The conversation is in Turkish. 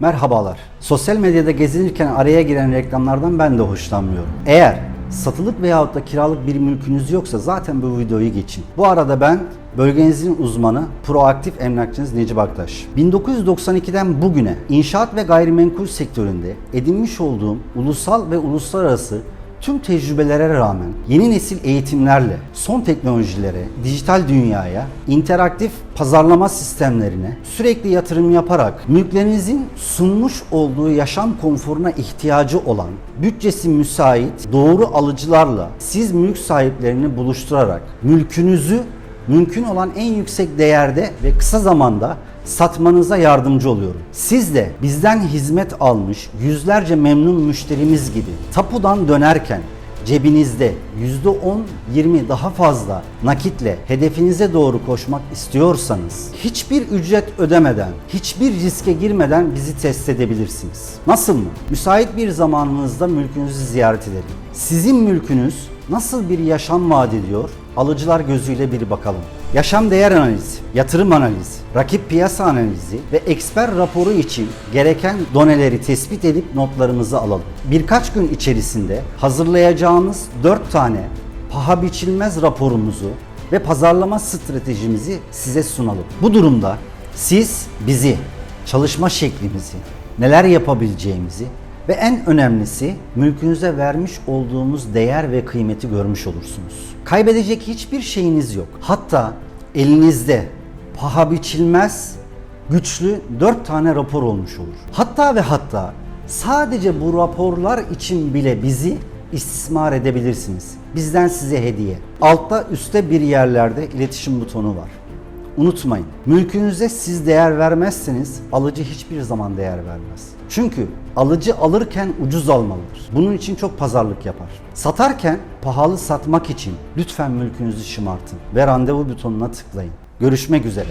Merhabalar. Sosyal medyada gezinirken araya giren reklamlardan ben de hoşlanmıyorum. Eğer satılık veyahut da kiralık bir mülkünüz yoksa zaten bu videoyu geçin. Bu arada ben bölgenizin uzmanı, proaktif emlakçınız Necip Aktaş. 1992'den bugüne inşaat ve gayrimenkul sektöründe edinmiş olduğum ulusal ve uluslararası Tüm tecrübelere rağmen yeni nesil eğitimlerle son teknolojilere, dijital dünyaya, interaktif pazarlama sistemlerine sürekli yatırım yaparak mülklerinizin sunmuş olduğu yaşam konforuna ihtiyacı olan, bütçesi müsait, doğru alıcılarla siz mülk sahiplerini buluşturarak mülkünüzü mümkün olan en yüksek değerde ve kısa zamanda satmanıza yardımcı oluyorum. Siz de bizden hizmet almış yüzlerce memnun müşterimiz gibi tapudan dönerken cebinizde %10-20 daha fazla nakitle hedefinize doğru koşmak istiyorsanız hiçbir ücret ödemeden, hiçbir riske girmeden bizi test edebilirsiniz. Nasıl mı? Müsait bir zamanınızda mülkünüzü ziyaret edelim. Sizin mülkünüz nasıl bir yaşam vaat ediyor? Alıcılar gözüyle bir bakalım. Yaşam değer analizi, yatırım analizi, rakip piyasa analizi ve eksper raporu için gereken doneleri tespit edip notlarımızı alalım. Birkaç gün içerisinde hazırlayacağımız 4 tane paha biçilmez raporumuzu ve pazarlama stratejimizi size sunalım. Bu durumda siz bizi, çalışma şeklimizi, neler yapabileceğimizi ve en önemlisi mülkünüze vermiş olduğumuz değer ve kıymeti görmüş olursunuz. Kaybedecek hiçbir şeyiniz yok. Hatta elinizde paha biçilmez güçlü 4 tane rapor olmuş olur. Hatta ve hatta sadece bu raporlar için bile bizi istismar edebilirsiniz. Bizden size hediye. Altta üstte bir yerlerde iletişim butonu var. Unutmayın, mülkünüze siz değer vermezseniz alıcı hiçbir zaman değer vermez. Çünkü alıcı alırken ucuz almalıdır. Bunun için çok pazarlık yapar. Satarken pahalı satmak için lütfen mülkünüzü şımartın ve randevu butonuna tıklayın. Görüşmek üzere.